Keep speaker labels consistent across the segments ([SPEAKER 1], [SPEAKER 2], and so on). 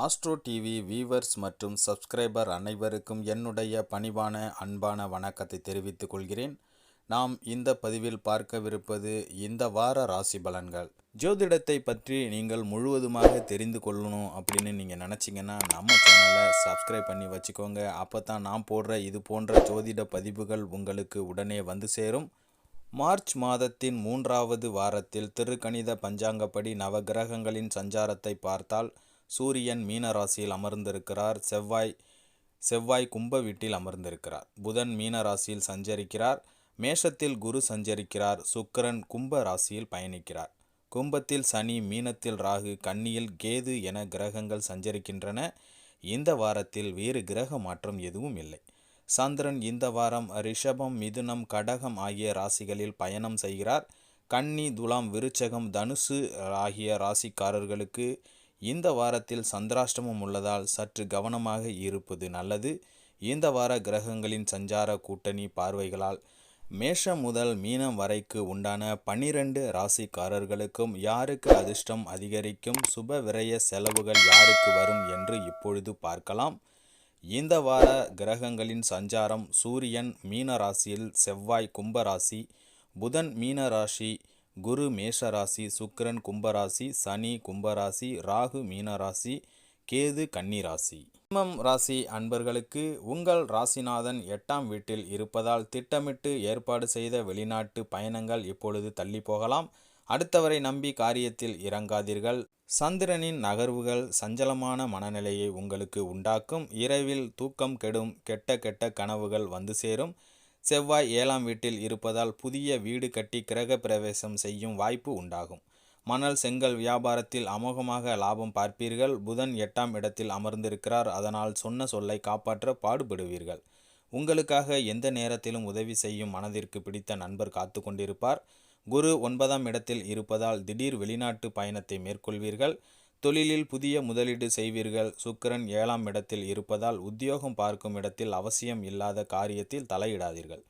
[SPEAKER 1] Astro TV viewers மற்றும் subscriber அனைவருக்கும் என்னுடைய பணிவான அன்பான வணக்கத்தை தெரிவித்துக் கொள்கிறேன். நாம் இந்த பதிவில் பார்க்கவிருப்பது இந்த வார ராசி பலன்கள். ஜோதிடத்தை பற்றி நீங்கள் முழுவதுமாக தெரிந்து கொள்ளணும் அப்படின்னு நீங்கள் நினச்சிங்கன்னா நம்ம சேனலை சப்ஸ்கிரைப் பண்ணி வச்சுக்கோங்க. அப்போ தான் நான் போடுற இது போன்ற ஜோதிட பதிவுகள் உங்களுக்கு உடனே வந்து சேரும். மார்ச் மாதத்தின் மூன்றாவது வாரத்தில் திருக்கணித பஞ்சாங்கப்படி நவகிரகங்களின் சஞ்சாரத்தை பார்த்தால் சூரியன் மீன ராசியில் அமர்ந்திருக்கிறார். செவ்வாய் செவ்வாய் கும்ப வீட்டில் அமர்ந்திருக்கிறார். புதன் மீன ராசியில் சஞ்சரிக்கிறார். மேஷத்தில் குரு சஞ்சரிக்கிறார். சுக்கிரன் கும்ப ராசியில் பயணிக்கிறார். கும்பத்தில் சனி மீனத்தில் ராகு கன்னியில் கேது என கிரகங்கள் சஞ்சரிக்கின்றன. இந்த வாரத்தில் வேறு கிரக மாற்றம் எதுவும் இல்லை. சந்திரன் இந்த வாரம் ரிஷபம் மிதுனம் கடகம் ஆகிய ராசிகளில் பயணம் செய்கிறார். கன்னி துலாம் விருச்சகம் தனுசு ஆகிய ராசிக்காரர்களுக்கு இந்த வாரத்தில் சந்திராஷ்டமம் உள்ளதால் சற்று கவனமாக இருப்பது நல்லது. இந்த வார கிரகங்களின் சஞ்சார கூட்டணி பார்வைகளால் மேஷம் முதல் மீனம் வரைக்கு உண்டான பன்னிரண்டு ராசிக்காரர்களுக்கும் யாருக்கு அதிர்ஷ்டம் அதிகரிக்கும் சுப விரய செலவுகள் யாருக்கு வரும் என்று இப்பொழுது பார்க்கலாம். இந்த வார கிரகங்களின் சஞ்சாரம் சூரியன் மீன ராசியில் செவ்வாய் கும்பராசி புதன் மீன ராசி குரு மேஷராசி சுக்கிரன் கும்பராசி சனி கும்பராசி ராகு மீனராசி கேது கன்னிராசி. சிம்மம் ராசி அன்பர்களுக்கு உங்கள் ராசிநாதன் எட்டாம் வீட்டில் இருப்பதால் திட்டமிட்டு ஏற்பாடு செய்த வெளிநாட்டு பயணங்கள் இப்பொழுது தள்ளி போகலாம். அடுத்தவரை நம்பி காரியத்தில் இறங்காதீர்கள். சந்திரனின் நகர்வுகள் சஞ்சலமான மனநிலையை உங்களுக்கு உண்டாக்கும். இரவில் தூக்கம் கெடும் கெட்ட கெட்ட கனவுகள் வந்து சேரும். செவ்வாய் ஏழாம் வீட்டில் இருப்பதால் புதிய வீடு கட்டி கிரக பிரவேசம் செய்யும் வாய்ப்பு உண்டாகும். மணல் செங்கல் வியாபாரத்தில் அமோகமாக லாபம் பார்ப்பீர்கள். புதன் எட்டாம் இடத்தில் அமர்ந்திருக்கிறார். அதனால் சொன்ன சொல்லை காப்பாற்ற பாடுபடுவீர்கள். உங்களுக்காக எந்த நேரத்திலும் உதவி செய்யும் மனதிற்கு பிடித்த நண்பர் காத்து கொண்டிருப்பார். குரு ஒன்பதாம் இடத்தில் இருப்பதால் திடீர் வெளிநாட்டு பயணத்தை மேற்கொள்வீர்கள். தொழிலில் புதிய முதலீடு செய்வீர்கள். சுக்கிரன் ஏழாம் இடத்தில் இருப்பதால் உத்தியோகம் பார்க்கும் இடத்தில் அவசியம் இல்லாத காரியத்தில் தலையிடாதீர்கள்.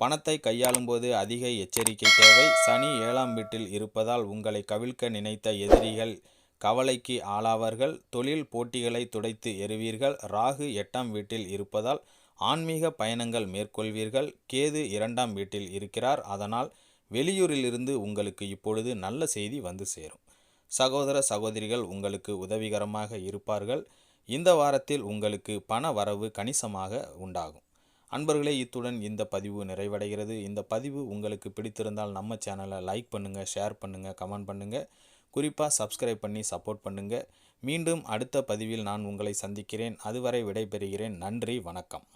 [SPEAKER 1] பணத்தை கையாளும் போது அதிக எச்சரிக்கை தேவை. சனி ஏழாம் வீட்டில் இருப்பதால் உங்களை கவிழ்க்க நினைத்த எதிரிகள் கவலைக்கு ஆளாவார்கள். தொழில் போட்டிகளை துடைத்து எறுவீர்கள். ராகு எட்டாம் வீட்டில் இருப்பதால் ஆன்மீக பயணங்கள் மேற்கொள்வீர்கள். கேது இரண்டாம் வீட்டில் இருக்கிறார். அதனால் வெளியூரிலிருந்து உங்களுக்கு இப்பொழுது நல்ல செய்தி வந்து சேரும். சகோதர சகோதரிகள் உங்களுக்கு உதவிகரமாக இருப்பார்கள். இந்த வாரத்தில் உங்களுக்கு பண வரவு கணிசமாக உண்டாகும். அன்பர்களே இத்துடன் இந்த பதிவு நிறைவடைகிறது. இந்த பதிவு உங்களுக்கு பிடித்திருந்தால் நம்ம சேனலை லைக் பண்ணுங்கள் ஷேர் பண்ணுங்கள் கமெண்ட் பண்ணுங்கள் குறிப்பாக சப்ஸ்கிரைப் பண்ணி சப்போர்ட் பண்ணுங்கள் மீண்டும் அடுத்த பதிவில் நான் உங்களை சந்திக்கிறேன். அதுவரை விடைபெறுகிறேன். நன்றி வணக்கம்.